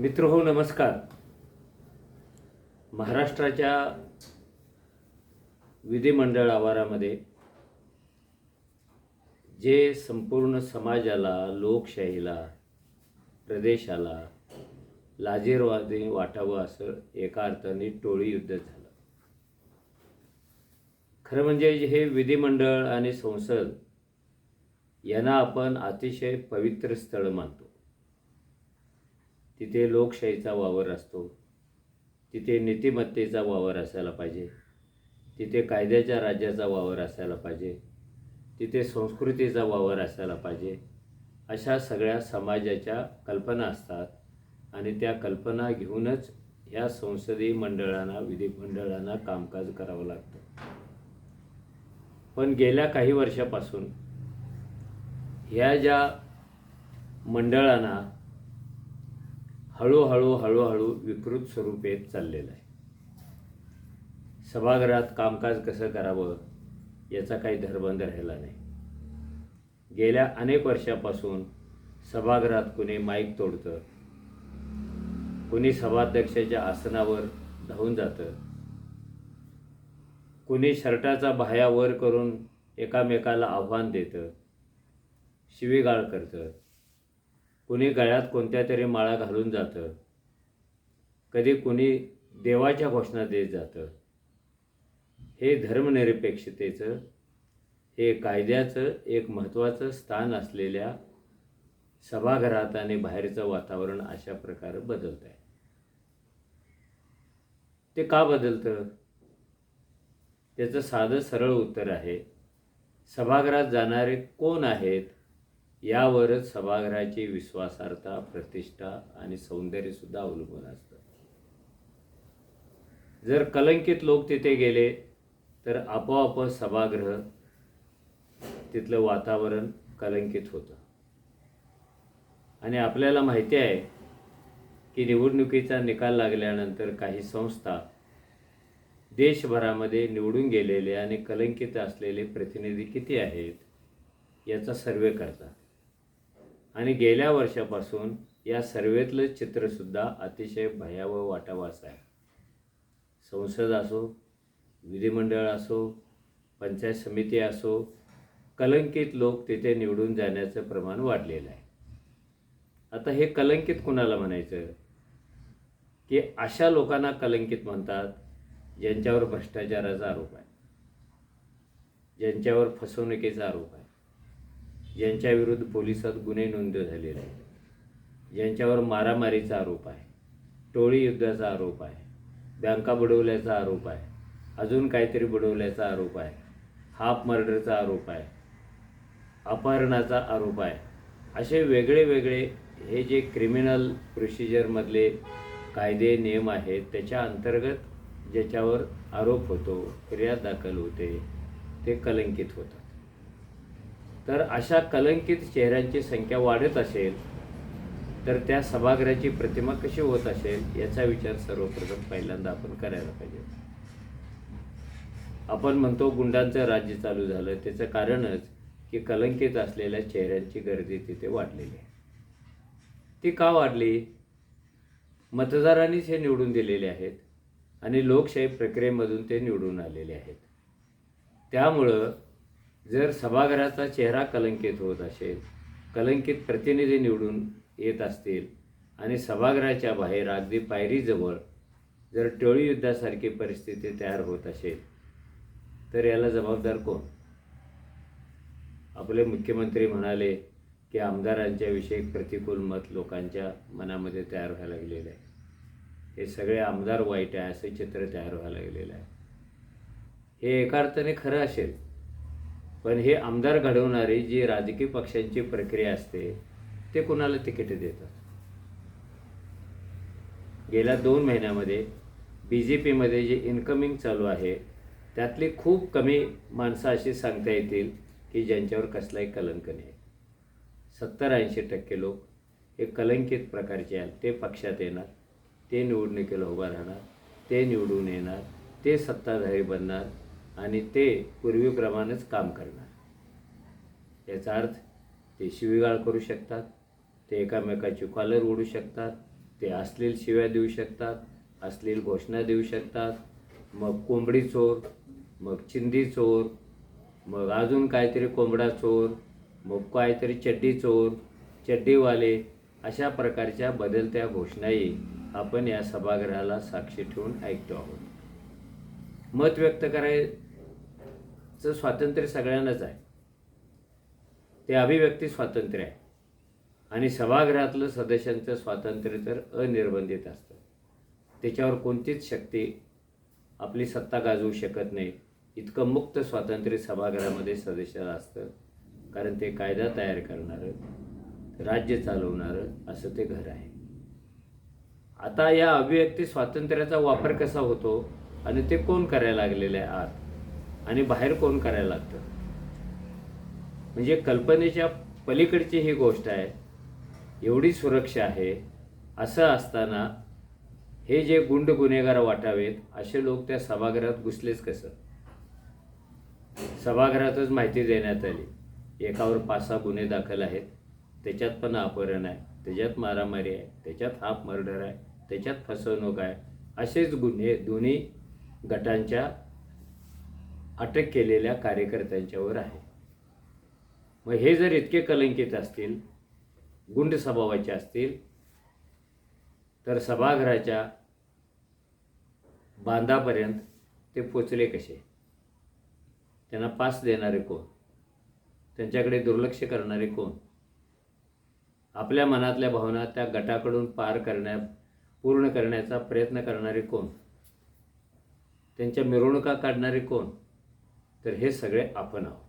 मित्र हो नमस्कार. महाराष्ट्राच्या विधिमंडळ आवारामध्ये जे संपूर्ण समाजाला लोकशाहीला प्रदेशाला लाजीरवादी वाटावं असं एका अर्थाने टोळी युद्ध झालं. खरं म्हणजे हे विधिमंडळ आणि संसद यांना आपण अतिशय पवित्र स्थळ मानतो. तिथे लोकशाहीचा वावर असतो. तिथे नीतिमत्तेचा वावर असायला पाहिजे. तिथे कायद्याच्या राज्याचा वावर असायला पाहिजे. तिथे संस्कृतीचा वावर असायला पाहिजे. अशा सगळ्या समाजाच्या कल्पना असतात आणि त्या कल्पना घेऊनच ह्या संसदीय मंडळांना विधिमंडळांना कामकाज करावं लागतं. पण गेल्या काही वर्षापासून ह्या ज्या मंडळांना हळूहळू हळूहळू विकृत स्वरूप येत चाललेलं आहे. सभागृहात कामकाज कसं करावं याचा काही धरबंध राहिला नाही. गेल्या अनेक वर्षापासून सभागृहात कुणी माईक तोडतं कुणी सभाध्यक्षाच्या आसनावर धावून जातं कुणी शर्टाचा बाह्या वर करून एकामेकाला आव्हान देतं शिवीगाळ करतं. कुणी गळ्यात कोणत्या तरी माळा घालून जातं. कधी कुणी देवाच्या घोषणा देत जातं. हे धर्मनिरपेक्षतेचं हे कायद्याचं एक महत्त्वाचं स्थान असलेल्या सभागृहात आणि बाहेरचं वातावरण अशा प्रकारे बदलत आहे ते का बदलतं? त्याचं साधं सरळ उत्तर आहे सभागृहात जाणारे कोण आहेत? यावरच सभागृहाची विश्वासार्हता प्रतिष्ठा आणि सौंदर्यसुद्धा अवलंबून असतं. जर कलंकित लोक तिथे गेले तर आपोआप सभागृह तिथलं वातावरण कलंकित होतं. आणि आपल्याला माहिती आहे की निवडणुकीचा निकाल लागल्यानंतर काही संस्था देशभरामध्ये निवडून गेलेले आणि कलंकित असलेले प्रतिनिधी किती आहेत याचा सर्वे करतात. आणि गेल्या वर्षापासून या सर्वेतलं चित्रसुद्धा अतिशय भयावह वाटावं आहे. संसद असो विधिमंडळ असो पंचायत समिती असो कलंकित लोक तिथे निवडून जाण्याचं प्रमाण वाढलेलं आहे. आता हे कलंकित कुणाला म्हणायचं? की अशा लोकांना कलंकित म्हणतात ज्यांच्यावर भ्रष्टाचाराचा आरोप आहे ज्यांच्यावर फसवणुकीचा आरोप आहे. ज्यांच्याविरुद्ध पोलिसात गुन्हे नोंद झालेले आहेत. ज्यांच्यावर मारामारीचा आरोप आहे. टोळी युद्धाचा आरोप आहे. बँका बुडवल्याचा आरोप आहे. अजून काहीतरी बुडवल्याचा आरोप आहे. हाफ मर्डरचा आरोप आहे. अपहरणाचा आरोप आहे. असे वेगळे वेगळे हे जे क्रिमिनल प्रोसिजरमधले कायदे नियम आहेत त्याच्या अंतर्गत ज्याच्यावर आरोप होतो फिर्याद दाखल होते ते कलंकित होतात तर अशा कलंकित चेहऱ्यांची संख्या वाढत असेल तर त्या सभागृहाची प्रतिमा कशी होत असेल याचा विचार सर्वप्रथम पहिल्यांदा आपण करायला पाहिजे. आपण म्हणतो गुंडांचं राज्य चालू झालं त्याचं कारणच की कलंकित असलेल्या चेहऱ्यांची गर्दी तिथे वाढलेली आहे. ती का वाढली? मतदारांनीच हे निवडून दिलेले आहेत आणि लोकशाही प्रक्रियेमधून ते निवडून आलेले आहेत. त्यामुळं जर सभागृहाचा चेहरा कलंकित होत असेल कलंकित प्रतिनिधी निवडून येत असतील आणि सभागृहाच्या बाहेर अगदी पायरीजवळ जर टोळी युद्धासारखी परिस्थिती तयार होत असेल तर याला जबाबदार कोण? आपले मुख्यमंत्री म्हणाले की आमदारांच्याविषयी प्रतिकूल मत लोकांच्या मनामध्ये तयार व्हायला लागलेलं आहे. हे सगळे आमदार वाईट आहे असं चित्र तयार व्हायला लागलेलं आहे. हे एका अर्थाने खरं असेल. पण हे आमदार घडवणारी जी राजकीय पक्षांची प्रक्रिया असते ते कुणाला तिकीट देतात? गेल्या दोन महिन्यामध्ये बी जे पीमध्ये जे इन्कमिंग चालू आहे त्यातली खूप कमी माणसं अशी सांगता येतील की ज्यांच्यावर कसलाही कलंक नाही. सत्तर ऐंशी टक्के लोक हे कलंकित प्रकारचे आहेत. ते पक्षात येणार ते निवडणुकीला उभा राहणार ते निवडून येणार ते सत्ताधारी बनणार आणि ते पूर्वीप्रमाणेच काम करणार. याचा अर्थ ते शिवीगाळ करू शकतात ते एकामेकाची कॉलर ओढू शकतात ते असलेल शिव्या देऊ शकतात असलेल घोषणा देऊ शकतात मग कोंबडी चोर मग चिंदी चोर मग अजून काहीतरी कोंबडा चोर मग काहीतरी चड्डी चोर चड्डीवाले अशा प्रकारच्या बदलत्या घोषणाही आपण या सभागृहाला साक्षी ठेवून ऐकतो आहोत. मत व्यक्त चं स्वातंत्र्य सगळ्यांनाच आहे. ते अभिव्यक्ती स्वातंत्र्य आहे. आणि सभागृहातलं सदस्यांचं स्वातंत्र्य तर अनिर्बंधित असतं. त्याच्यावर कोणतीच शक्ती आपली सत्ता गाजवू शकत नाही. इतकं मुक्त स्वातंत्र्य सभागृहामध्ये सदस्याला असतं. कारण ते कायदा तयार करणारं राज्य चालवणारं असं ते घर आहे. आता या अभिव्यक्ती स्वातंत्र्याचा वापर कसा होतो आणि ते कोण करायला लागलेले आहे आत? आणि बाहेर कोण करायला लागतं? म्हणजे कल्पनेच्या पलीकडची ही गोष्ट आहे एवढी सुरक्षा आहे असं असताना हे जे गुंड गुन्हेगार वाटावेत असे लोक त्या सभागृहात घुसलेच कसं? सभागृहातच माहिती देण्यात आली. एकावर पाच सहा गुन्हे दाखल आहेत. त्याच्यात पण अपहरण आहे. त्याच्यात मारामारी आहे. त्याच्यात हाफ मर्डर आहे. त्याच्यात फसवणूक आहे. असेच गुन्हे दोन्ही गटांच्या अटक केलेल्या कार्यकर्त्यांच्यावर आहे. मग हे जर इतके कलंकित असतील गुंड स्वभावाचे असतील तर सभागृहाच्या बांधापर्यंत ते पोचले कसे? त्यांना पास देणारे कोण? त्यांच्याकडे दुर्लक्ष करणारे कोण? आपल्या मनातल्या भावना त्या गटाकडून पार करण्या पूर्ण करण्याचा प्रयत्न करणारे कोण? त्यांच्या मिरवणुका काढणारे कोण? तर हे सगळे आपण आहोत.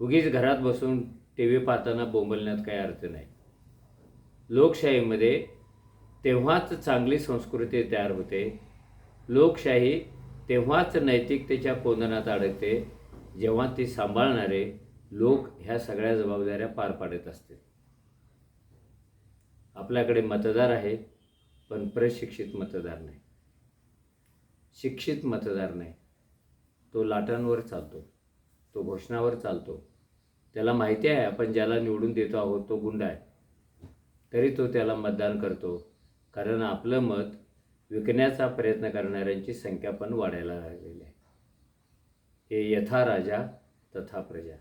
उगीच घरात बसून टी व्ही पाहताना बोंबलण्यात काही अर्थ नाही. लोकशाहीमध्ये तेव्हाच चांगली संस्कृती तयार होते. लोकशाही तेव्हाच नैतिकतेच्या कोंदनात अडकते जेव्हा ती सांभाळणारे लोक ह्या सगळ्या जबाबदाऱ्या पार पाडत असतील. आपल्याकडे मतदार आहेत पण प्रशिक्षित मतदार नाही. शिक्षित मतदार नाही. तो लाटांवर चालतो तो घोषणावर चालतो. त्याला माहिती आहे आपण ज्याला निवडून देतो आहोत तो गुंड आहे. तरी तो त्याला मतदान करतो कारण आपलं मत विकण्याचा प्रयत्न करणाऱ्यांची संख्या पण वाढायला लागलेली आहे. हे यथा राजा तथा प्रजा.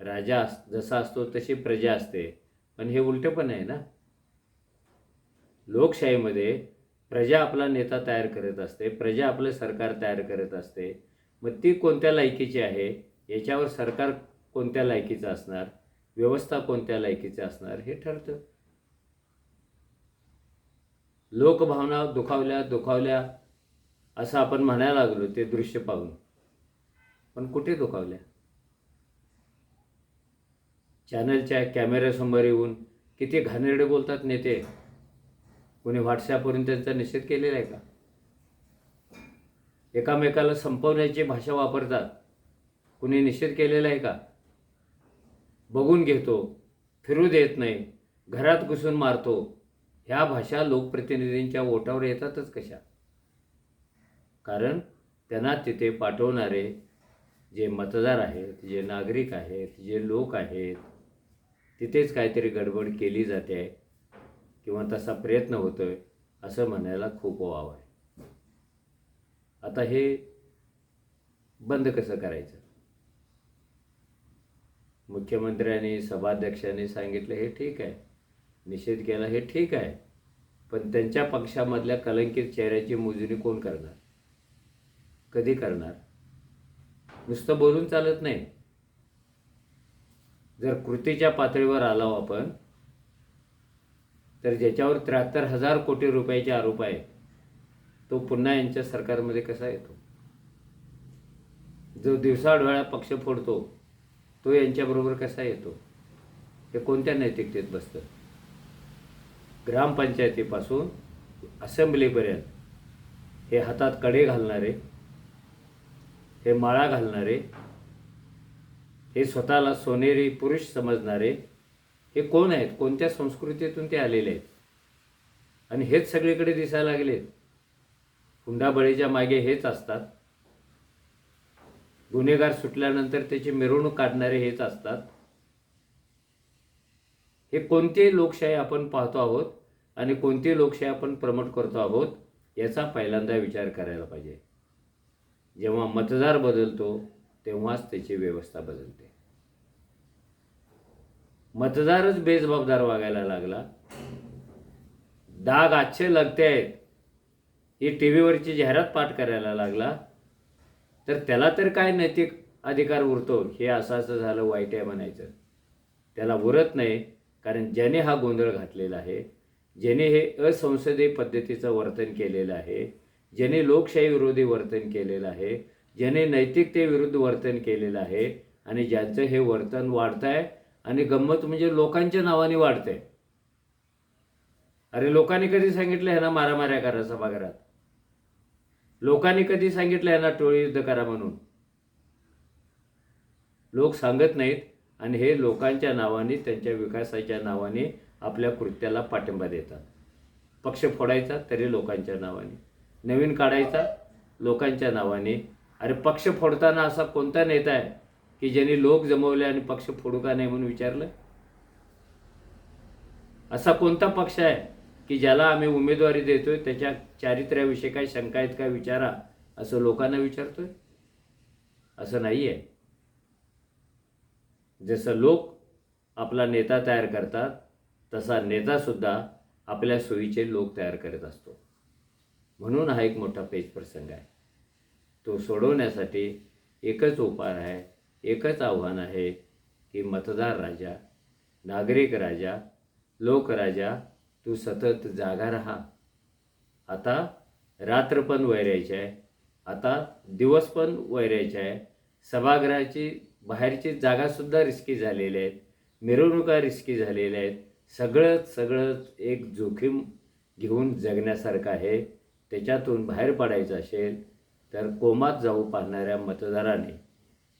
राजा अस जसा असतो तशी प्रजा असते पण हे उलटं पण आहे ना? लोकशाहीमध्ये प्रजा आपला नेता तयार करत असते प्रजा आपलं सरकार तयार करत असते मग ती कोणत्या लायकीची आहे? याच्यावर सरकार कोणत्या लायकीचं असणार? व्यवस्था कोणत्या लायकीचं असणार? हे ठरतं. लोकभावना दुखावल्या दुखावल्या असं आपण म्हणायला लागलो ते दृश्य पाहून. पण कुठे दुखावल्या? चॅनलच्या कॅमेऱ्यासमोर येऊन किती घाणेरडे बोलतात नेते. कोणी व्हॉट्सॲपवरून त्यांचा निषेध केलेला आहे का? एकामेकाला संपवण्याची भाषा वापरतात. कुणी निषेध केलेला आहे का? बघून घेतो. फिरू देत नाही. घरात घुसून मारतो. ह्या भाषा लोकप्रतिनिधींच्या ओटावर येतातच कशा? कारण त्यांना तिथे पाठवणारे जे मतदार आहेत जे नागरिक आहेत जे लोक आहेत तिथेच काहीतरी गडबड केली जाते किंवा तसा प्रयत्न होतो आहे असं म्हणायला खूप वाव आहे. आता हे बंद कसं करायचं? मुख्यमंत्र्यांनी सभाध्यक्षांनी सांगितलं हे ठीक आहे. निषेध केला हे ठीक आहे. पण त्यांच्या पक्षामधल्या कलंकित चेहऱ्याची मोजणी कोण करणार? कधी करणार? नुसतं बोलून चालत नाही. जर कृतीच्या पातळीवर आलो आपण तर ज्याच्यावर त्र्याहत्तर हजार कोटी रुपयाचे आरोप आहे तो पुन्हा यांच्या सरकारमध्ये कसा येतो? जो दिवसाढोळा पक्ष फोडतो तो यांच्याबरोबर कसा येतो? हे कोणत्या नैतिकतेत बसतं? ग्रामपंचायतीपासून असेंब्लीपर्यंत हे हातात कडे घालणारे हे माळा घालणारे हे स्वतःला सोनेरी पुरुष समजणारे हे कोण आहेत? कोणत्या संस्कृतीतून ते आलेले आहेत? आणि हेच सगळीकडे दिसायला लागलेत. हुंडाबळीच्या मागे हेच असतात. गुन्हेगार सुटल्यानंतर त्याची मिरवणूक काढणारे हेच असतात. हे कोणते लोकशाही आपण पाहतो आहोत आणि कोणती लोकशाही आपण प्रमोट करतो आहोत याचा पहिल्यांदा विचार करायला पाहिजे. जेव्हा मतदार बदलतो तेव्हाच त्याची व्यवस्था बदलते. मतदारच बेजबाबदार वागायला लागला. डाग आजचे लगते आहेत. ही टी व्हीवरची जाहिरात पाठ करायला लागला तर त्याला तर काय नैतिक अधिकार उरतो? हे असं असं झालं वाईट आहे म्हणायचं. त्याला उरत नाही कारण ज्याने हा गोंधळ घातलेला आहे ज्याने हे असंसदीय पद्धतीचं वर्तन केलेलं आहे ज्याने लोकशाही विरोधी वर्तन केलेलं आहे ज्याने नैतिकतेविरुद्ध वर्तन केलेलं आहे आणि ज्यांचं हे वर्तन वाढत आहे आणि गंमत म्हणजे लोकांच्या नावाने वाढतंय. अरे लोकांनी कधी सांगितलं ह्यांना मारामाऱ्या करा सभागृहात? लोकांनी कधी सांगितलं यांना टोळी युद्ध करा म्हणून? लोक सांगत नाहीत आणि हे लोकांच्या नावाने त्यांच्या विकासाच्या नावाने आपल्या कृत्याला पाठिंबा देतात. पक्ष फोडायचा तरी लोकांच्या नावाने. नवीन काढायचा लोकांच्या नावाने. अरे पक्ष फोडताना असा कोणता नेता आहे की ज्यांनी लोक जमवले आणि पक्ष फोडू का नाही म्हणून विचारलं? असा कोणता पक्ष आहे? की ज्याला आम्ही उमेदवारी देतोय त्याच्या चारित्र्याविषयी काही शंका आहेत का विचारा असं लोकांना विचारतोय? असं नाही आहे जसं लोक आपला नेता तयार करतात तसा नेतासुद्धा आपल्या सोयीचे लोक तयार करत असतो. म्हणून हा एक मोठा पेच प्रसंग आहे. तो सोडवण्यासाठी एकच उपाय आहे एकच आव्हान आहे की मतदार राजा नागरिक राजा लोकराजा तू सतत जागा राहा. आता रात्र पण वैरायची आहे. आता दिवस पण वैरायचे आहे. सभागृहाची बाहेरची जागासुद्धा रिस्की झालेली आहेत. मिरवणुका रिस्की झालेल्या आहेत. सगळंच सगळंच एक जोखीम घेऊन जगण्यासारखं आहे. त्याच्यातून बाहेर पडायचं असेल तर कोमात जाऊ पाहणाऱ्या मतदाराने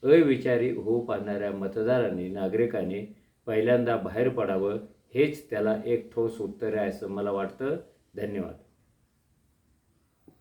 अविचारी होऊ पाहणाऱ्या मतदारांनी नागरिकांनी पहिल्यांदा बाहेर पडावं. हेच त्याला एक ठोस उत्तर आहे असं मला वाटतं. धन्यवाद.